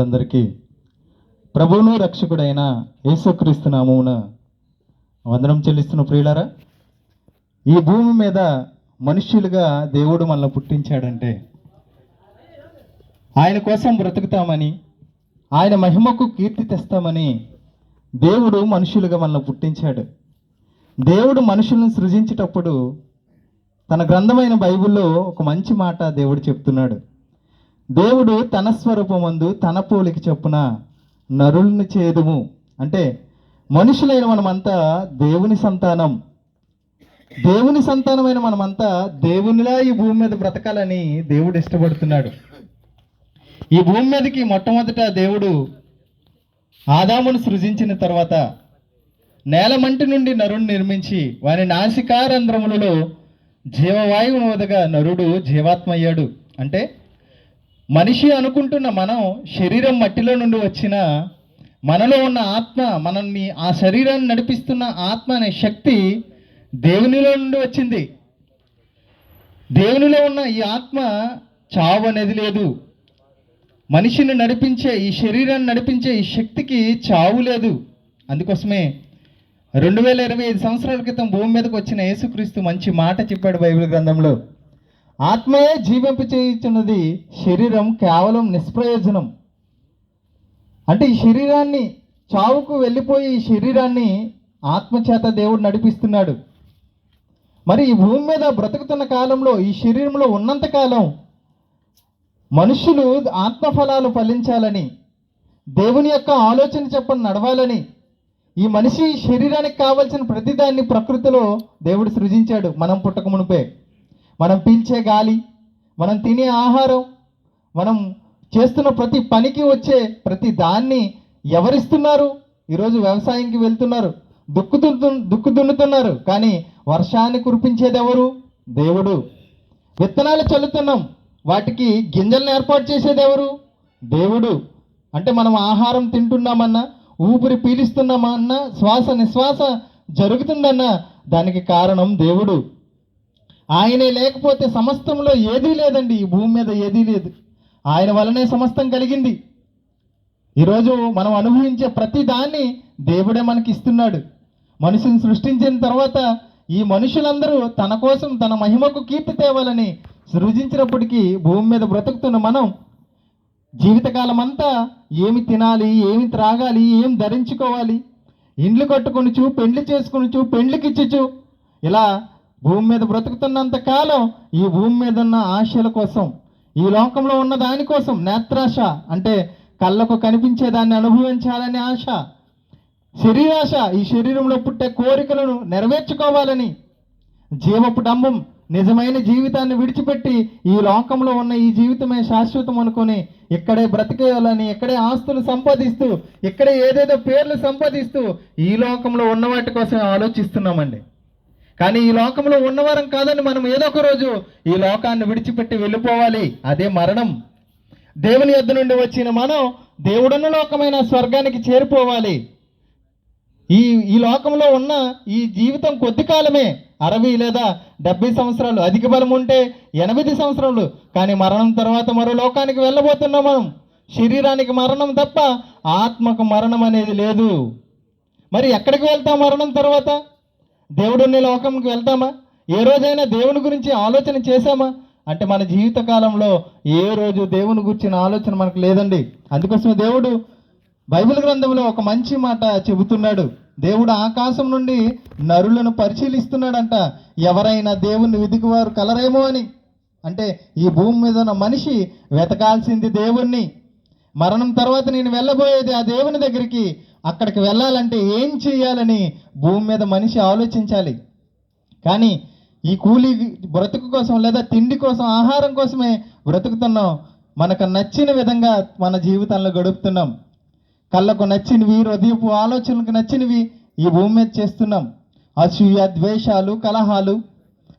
అందరికీ ప్రభువును రక్షకుడైన యేసుక్రీస్తు నామమున వందనం చెల్లిస్తున్న ప్రియులారా ఈ భూమి మీద మనుష్యులుగా దేవుడు మనల్ని పుట్టించాడంటే ఆయన కోసం బ్రతుకుతామని ఆయన మహిమకు కీర్తి తెస్తామని దేవుడు మనుషులుగా మనల్ని పుట్టించాడు. దేవుడు మనుషులను సృజించేటప్పుడు తన గ్రంథమైన బైబిల్లో ఒక మంచి మాట దేవుడు చెప్తున్నాడు. దేవుడు తన స్వరూపమందు తన పోలికి చొప్పున నరుల్ని చేదుము. అంటే మనుషులైన మనమంతా దేవుని సంతానం. దేవుని సంతానమైన మనమంతా దేవునిలా ఈ భూమి మీద బ్రతకాలని దేవుడు ఇష్టపడుతున్నాడు. ఈ భూమి మీదకి మొట్టమొదట దేవుడు ఆదామును సృజించిన తర్వాత నేలమంటి నుండి నరుని నిర్మించి వారి నాసికారంధ్రములలో జీవవాయువును వదగా నరుడు జీవాత్మ అయ్యాడు అంటే మనిషి అనుకుంటున్న మనం శరీరం మట్టిలో నుండి వచ్చిన మనలో ఉన్న ఆత్మ మనల్ని ఆ శరీరాన్ని నడిపిస్తున్న ఆత్మ అనే శక్తి దేవునిలో నుండి వచ్చింది. దేవునిలో ఉన్న ఈ ఆత్మ చావు అనేది లేదు. మనిషిని నడిపించే ఈ శరీరాన్ని నడిపించే ఈ శక్తికి చావు లేదు. అందుకోసమే రెండు వేల ఇరవై ఐదు సంవత్సరాల క్రితం భూమి మీదకి వచ్చిన యేసుక్రీస్తు మంచి మాట చెప్పాడు బైబిల్ గ్రంథంలో. ఆత్మయే జీవింప చేయుచున్నది శరీరం కేవలం నిష్ప్రయోజనం. అంటే ఈ శరీరాన్ని చావుకు వెళ్ళిపోయి ఈ శరీరాన్ని ఆత్మచేత దేవుడు నడిపిస్తున్నాడు. మరి ఈ భూమి మీద బ్రతుకుతున్న కాలంలో ఈ శరీరంలో ఉన్నంత కాలం మనుషులు ఆత్మఫలాలు ఫలించాలని దేవుని యొక్క ఆలోచన చెప్పని నడవాలని ఈ మనిషి శరీరానికి కావలసిన ప్రతిదాన్ని ప్రకృతిలో దేవుడు సృజించాడు మనం పుట్టక మునిపే. మనం పీల్చే గాలి మనం తినే ఆహారం మనం చేస్తున్న ప్రతి పనికి వచ్చే ప్రతి దాన్ని ఎవరిస్తున్నారు? ఈరోజు వ్యవసాయంకి వెళ్తున్నారు దుక్కు దుక్కు దున్నుతున్నారు కానీ వర్షాన్ని కురిపించేది ఎవరు దేవుడు. విత్తనాలు చల్లుతున్నాం వాటికి గింజలను ఏర్పాటు చేసేది ఎవరు దేవుడు. అంటే మనం ఆహారం తింటున్నామన్నా ఊపిరి పీలిస్తున్నామన్నా శ్వాస నిశ్వాస జరుగుతుందన్నా దానికి కారణం దేవుడు. ఆయనే లేకపోతే సమస్తంలో ఏదీ లేదండి. ఈ భూమి మీద ఏదీ లేదు. ఆయన వలనే సమస్తం కలిగింది. ఈరోజు మనం అనుభవించే ప్రతి దాన్ని దేవుడే మనకి ఇస్తున్నాడు. మనిషిని సృష్టించిన తర్వాత ఈ మనుషులందరూ తన కోసం తన మహిమకు కీర్తి తేవాలని సృజించినప్పటికీ భూమి మీద బ్రతుకుతున్న మనం జీవితకాలం అంతా ఏమి తినాలి ఏమి త్రాగాలి ఏం ధరించుకోవాలి? ఇండ్లు కట్టుకొనిచు పెండ్లి చేసుకొనిచు పెండ్లికిచ్చుచు ఇలా భూమి మీద బ్రతుకుతున్నంత కాలం ఈ భూమి మీద ఉన్న ఆశల కోసం ఈ లోకంలో ఉన్న దానికోసం నేత్రాశ అంటే కళ్ళకు కనిపించే దాన్ని అనుభవించాలనే ఆశ. శరీరాశ ఈ శరీరంలో పుట్టే కోరికలను నెరవేర్చుకోవాలని జీవపు డంబం నిజమైన జీవితాన్ని విడిచిపెట్టి ఈ లోకంలో ఉన్న ఈ జీవితమే శాశ్వతం అనుకొని ఇక్కడే బ్రతికేయాలని ఇక్కడే ఆస్తులు సంపాదిస్తూ ఇక్కడే ఏదేదో పేర్లు సంపాదిస్తూ ఈ లోకంలో ఉన్న వాటి కోసం ఆలోచిస్తున్నామండి. కానీ ఈ లోకంలో ఉన్నవారం కాదని మనం ఏదో ఒక రోజు ఈ లోకాన్ని విడిచిపెట్టి వెళ్ళిపోవాలి. అదే మరణం. దేవుని యొద్ నుండి వచ్చిన మనం దేవుడున్న లోకమైన స్వర్గానికి చేరిపోవాలి. ఈ ఈ లోకంలో ఉన్న ఈ జీవితం కొద్ది కాలమే. అరవై లేదా డెబ్బై సంవత్సరాలు అధిక బలం ఉంటే ఎనిమిది సంవత్సరాలు. కానీ మరణం తర్వాత మరో లోకానికి వెళ్ళబోతున్నాం మనం. శరీరానికి మరణం తప్ప ఆత్మకు మరణం అనేది లేదు. మరి ఎక్కడికి వెళ్తాం మరణం తర్వాత? దేవుడున్న లోకంకి వెళ్తామా? ఏ రోజైనా దేవుని గురించి ఆలోచన చేశామా? అంటే మన జీవిత కాలంలో ఏ రోజు దేవుని గురించిన ఆలోచన మనకు లేదండి. అందుకోసమే దేవుడు బైబిల్ గ్రంథంలో ఒక మంచి మాట చెబుతున్నాడు. దేవుడు ఆకాశం నుండి నరులను పరిశీలిస్తున్నాడంట. ఎవరైనా దేవుని విధికి వారు కలరేమో అని. అంటే ఈ భూమి మీద ఉన్న మనిషి వెతకాల్సింది దేవుణ్ణి. మరణం తర్వాత నేను వెళ్ళబోయేది ఆ దేవుని దగ్గరికి. అక్కడికి వెళ్ళాలంటే ఏం చేయాలని భూమి మీద మనిషి ఆలోచించాలి. కానీ ఈ కూలీ బ్రతుకు కోసం లేదా తిండి కోసం ఆహారం కోసమే బ్రతుకుతున్నాం. మనకు నచ్చిన విధంగా మన జీవితంలో గడుపుతున్నాం. కళ్ళకు నచ్చినవి హృదయపు ఆలోచనలకు నచ్చినవి ఈ భూమి మీద చేస్తున్నాం. అసూయ ద్వేషాలు కలహాలు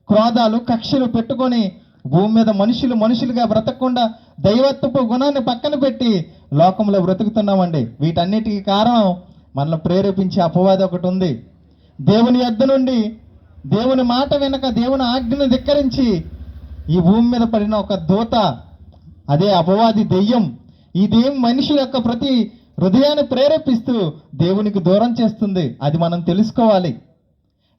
క్రోధాలు కక్షలు పెట్టుకొని భూమి మీద మనుషులు మనుషులుగా బ్రతకకుండా దైవత్వపు గుణాన్ని పక్కన పెట్టి లోకంలో బ్రతుకుతున్నామండి. వీటన్నిటికీ కారణం మనల్ని ప్రేరేపించే అపవాది ఒకటి ఉంది. దేవుని యొద్ద నుండి దేవుని మాట వెనక దేవుని ఆజ్ఞను ధిక్కరించి ఈ భూమి మీద పడిన ఒక దూత అదే అపవాది దెయ్యం ఇదేం మనిషి యొక్క ప్రతి హృదయాన్ని ప్రేరేపిస్తూ దేవునికి దూరం చేస్తుంది. అది మనం తెలుసుకోవాలి.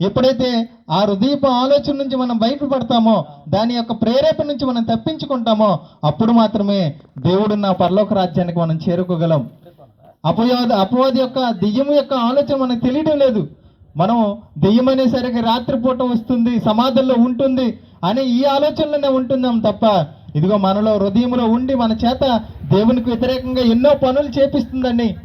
ఎప్పుడైతే ఆ హృదయపు ఆలోచన నుంచి మనం బయటపడతామో దాని యొక్క ప్రేరేపణ నుంచి మనం తప్పించుకుంటామో అప్పుడు మాత్రమే దేవుడు నా పరలోక రాజ్యానికి మనం చేరుకోగలం. అపవాద అపవాది యొక్క దెయ్యం యొక్క ఆలోచన మనకు తెలియడం లేదు. మనం దెయ్యం అనేసరికి రాత్రిపూట వస్తుంది సమాధుల్లో ఉంటుంది అనే ఈ ఆలోచనలోనే ఉంటున్నాం తప్ప ఇదిగో మనలో హృదయంలో ఉండి మన చేత దేవునికి వ్యతిరేకంగా ఎన్నో పనులు చేపిస్తుందండి.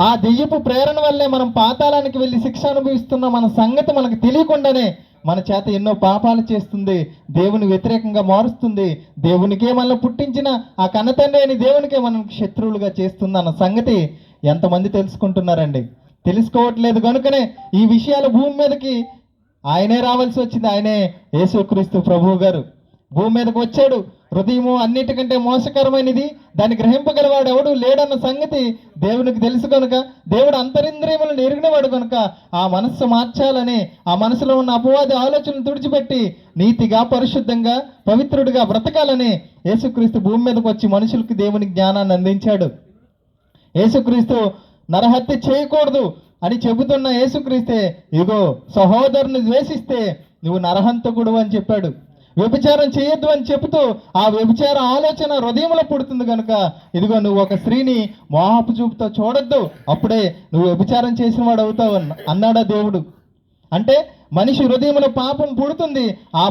ఆ దెయ్యపు ప్రేరణ వల్లే మనం పాతాళానికి వెళ్ళి శిక్ష అనుభవిస్తున్న మన సంగతి మనకు తెలియకుండానే మన చేత ఎన్నో పాపాలు చేస్తుంది దేవుని వ్యతిరేకంగా మారుస్తుంది దేవునికే మనల్ని పుట్టించిన ఆ కన్నతండ్రి అని దేవునికే మనం శత్రువులుగా చేస్తుంది అన్న సంగతి ఎంతమంది తెలుసుకుంటున్నారండి? తెలుసుకోవట్లేదు కనుకనే ఈ విషయాలు భూమి మీదకి ఆయనే రావాల్సి వచ్చింది ఆయనే యేసుక్రీస్తు ప్రభువు గారు. భూమి మీదకి వచ్చాడు హృదయము అన్నిటికంటే మోసకరమైనది. దాన్ని గ్రహింపగలవాడు ఎవడు లేడన్న సంగతి దేవునికి తెలుసు కనుక దేవుడు అంతరింద్రియములను నెరిగినవాడు కనుక ఆ మనస్సు మార్చాలని ఆ మనసులో ఉన్న అపవాది ఆలోచనలు తుడిచిపెట్టి నీతిగా పరిశుద్ధంగా పవిత్రుడిగా బ్రతకాలని యేసుక్రీస్తు భూమి మీదకి వచ్చి మనుషులకి దేవుని జ్ఞానాన్ని అందించాడు. యేసుక్రీస్తు నరహత్య చేయకూడదు అని చెబుతున్న యేసుక్రీస్తే ఇగో సహోదరుని ద్వేషిస్తే నువ్వు నరహంతకుడు అని చెప్పాడు. వ్యభిచారం చేయొద్దు అని చెబుతూ ఆ వ్యభిచార ఆలోచన హృదయంలో పుడుతుంది కనుక ఇదిగో నువ్వు ఒక స్త్రీని మోహపు చూపుతో చూడొద్దు. అప్పుడే నువ్వు వ్యభిచారం చేసిన వాడు అవుతావు అన్నాడా దేవుడు. అంటే మనిషి హృదయంలో పాపం పుడుతుంది. ఆ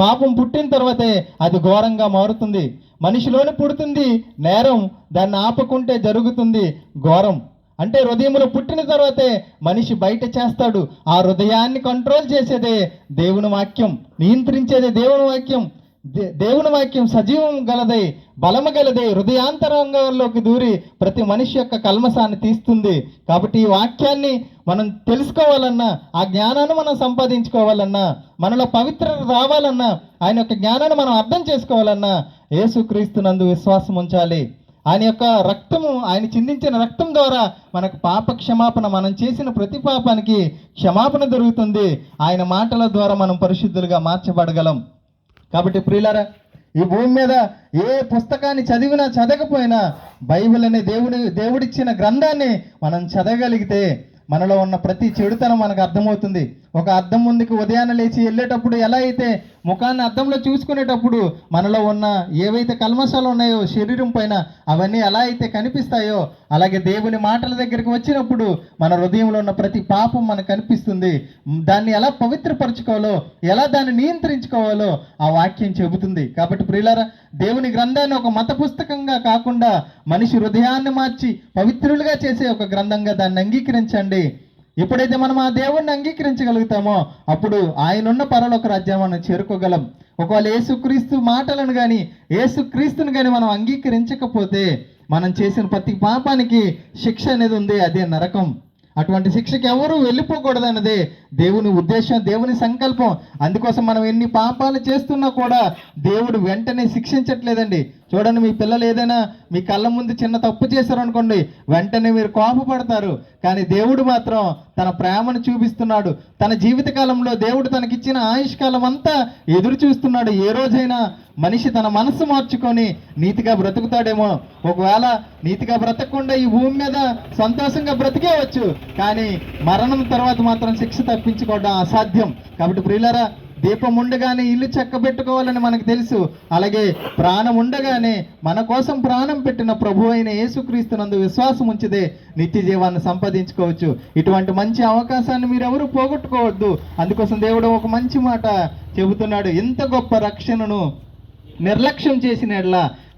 పాపం పుట్టిన తర్వాతే అది ఘోరంగా మారుతుంది. మనిషిలోని పుడుతుంది నేరం దాన్ని ఆపకుంటే జరుగుతుంది ఘోరం. అంటే హృదయంలో పుట్టిన తర్వాతే మనిషి బయట చేస్తాడు. ఆ హృదయాన్ని కంట్రోల్ చేసేదే దేవుని వాక్యం నియంత్రించేదే దేవుని వాక్యం. దే- దేవుని వాక్యం సజీవం గలదై బలము గలదై హృదయాంతరంగంలోకి దూరి ప్రతి మనిషి యొక్క కల్మసాన్ని తీస్తుంది. కాబట్టి ఈ వాక్యాన్ని మనం తెలుసుకోవాలన్నా ఆ జ్ఞానాన్ని మనం సంపాదించుకోవాలన్నా మనలో పవిత్రత రావాలన్నా ఆయన యొక్క జ్ఞానాన్ని మనం అర్థం చేసుకోవాలన్నా యేసుక్రీస్తునందు విశ్వాసం ఉంచాలి ఆయన యొక్క రక్తము ఆయన చిందించిన రక్తం ద్వారా మనకు పాప క్షమాపణ మనం చేసిన ప్రతి పాపానికి క్షమాపణ దొరుకుతుంది. ఆయన మాటల ద్వారా మనం పరిశుద్ధులుగా మార్చబడగలం. కాబట్టి ప్రియులారా ఈ భూమి మీద ఏ పుస్తకాన్ని చదివినా చదవకపోయినా బైబిల్ అనే దేవుడి దేవుడిచ్చిన గ్రంథాన్ని మనం చదవగలిగితే మనలో ఉన్న ప్రతి చెడుతనం మనకు అర్థమవుతుంది. ఒక అద్దం ముందుకు ఉదయాన్నే లేచి వెళ్ళేటప్పుడు ఎలా అయితే ముఖాన్ని అద్దంలో చూసుకునేటప్పుడు మనలో ఉన్న ఏవైతే కల్మశాలు ఉన్నాయో శరీరం పైన అవన్నీ ఎలా అయితే కనిపిస్తాయో అలాగే దేవుని మాటల దగ్గరికి వచ్చినప్పుడు మన హృదయంలో ఉన్న ప్రతి పాపం మనకు కనిపిస్తుంది. దాన్ని ఎలా పవిత్రపరచుకోవాలో ఎలా దాన్ని నియంత్రించుకోవాలో ఆ వాక్యం చెబుతుంది. కాబట్టి ప్రియులారా దేవుని గ్రంథాన్ని ఒక మత పుస్తకంగా కాకుండా మనిషి హృదయాన్ని మార్చి పవిత్రులుగా చేసే ఒక గ్రంథంగా దాన్ని అంగీకరించండి. ఎప్పుడైతే మనం ఆ దేవుణ్ణి అంగీకరించగలుగుతామో అప్పుడు ఆయనున్న పరలోక రాజ్యం మనం చేరుకోగలం. ఒకవేళ ఏసుక్రీస్తు మాటలను కానీ ఏసుక్రీస్తుని కానీ మనం అంగీకరించకపోతే మనం చేసిన ప్రతి పాపానికి శిక్ష అనేది ఉంది అదే నరకం. అటువంటి శిక్షకి ఎవరు వెళ్ళిపోకూడదన్నదే దేవుని ఉద్దేశం దేవుని సంకల్పం. అందుకోసం మనం ఎన్ని పాపాలు చేస్తున్నా కూడా దేవుడు వెంటనే శిక్షించట్లేదండి. చూడండి మీ పిల్లలు ఏదైనా మీ కళ్ళ ముందు చిన్న తప్పు చేశారు అనుకోండి వెంటనే మీరు కోపపడతారు. కానీ దేవుడు మాత్రం తన ప్రేమను చూపిస్తున్నాడు. తన జీవితకాలంలో దేవుడు తనకిచ్చిన ఆయుష్కాలం అంతా ఎదురు చూస్తున్నాడు. ఏ రోజైనా మనిషి తన మనస్సు మార్చుకొని నీతిగా బ్రతుకుతాడేమో. ఒకవేళ నీతిగా బ్రతకకుండా ఈ భూమి మీద సంతోషంగా బ్రతికేవచ్చు కానీ మరణం తర్వాత మాత్రం శిక్ష తప్పించుకోవడం అసాధ్యం. కాబట్టి ప్రియులరా దీపం ఉండగానే ఇల్లు చక్కబెట్టుకోవాలని మనకు తెలుసు. అలాగే ప్రాణం ఉండగానే మన కోసం ప్రాణం పెట్టిన ప్రభు అయిన యేసుక్రీస్తునందు విశ్వాసం ఉంచితే నిత్య జీవాన్ని సంపాదించుకోవచ్చు. ఇటువంటి మంచి అవకాశాన్ని మీరెవరు పోగొట్టుకోవద్దు. అందుకోసం దేవుడు ఒక మంచి మాట చెబుతున్నాడు. ఇంత గొప్ప రక్షణను నిర్లక్ష్యం చేసిన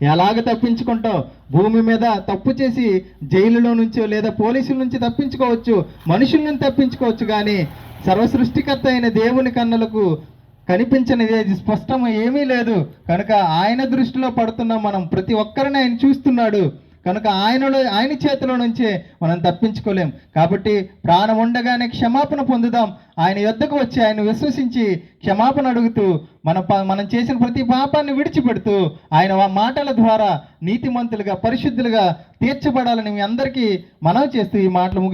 ఎలాగ తప్పించుకుంటావు? భూమి మీద తప్పు చేసి జైలులో నుంచో లేదా పోలీసుల నుంచి తప్పించుకోవచ్చు మనుషుల నుంచి తప్పించుకోవచ్చు కానీ సర్వసృష్టికర్త అయిన దేవుని కన్నులకు కనిపించనిది అది స్పష్టం ఏమీ లేదు. కనుక ఆయన దృష్టిలో పడుతున్న మనం ప్రతి ఒక్కరిని ఆయన చూస్తున్నాడు. కనుక ఆయనలో ఆయన చేతిలో నుంచే మనం తప్పించుకోలేం. కాబట్టి ప్రాణం ఉండగానే క్షమాపణ పొందుదాం. ఆయన యొద్దకు వచ్చి ఆయన విశ్వసించి క్షమాపణ అడుగుతూ మన మనం చేసిన ప్రతి పాపాన్ని విడిచిపెడుతూ ఆయన ఆ మాటల ద్వారా నీతిమంతులుగా పరిశుద్ధులుగా తీర్చబడాలని మీ అందరికీ మనవి చేస్తూ ఈ మాటలు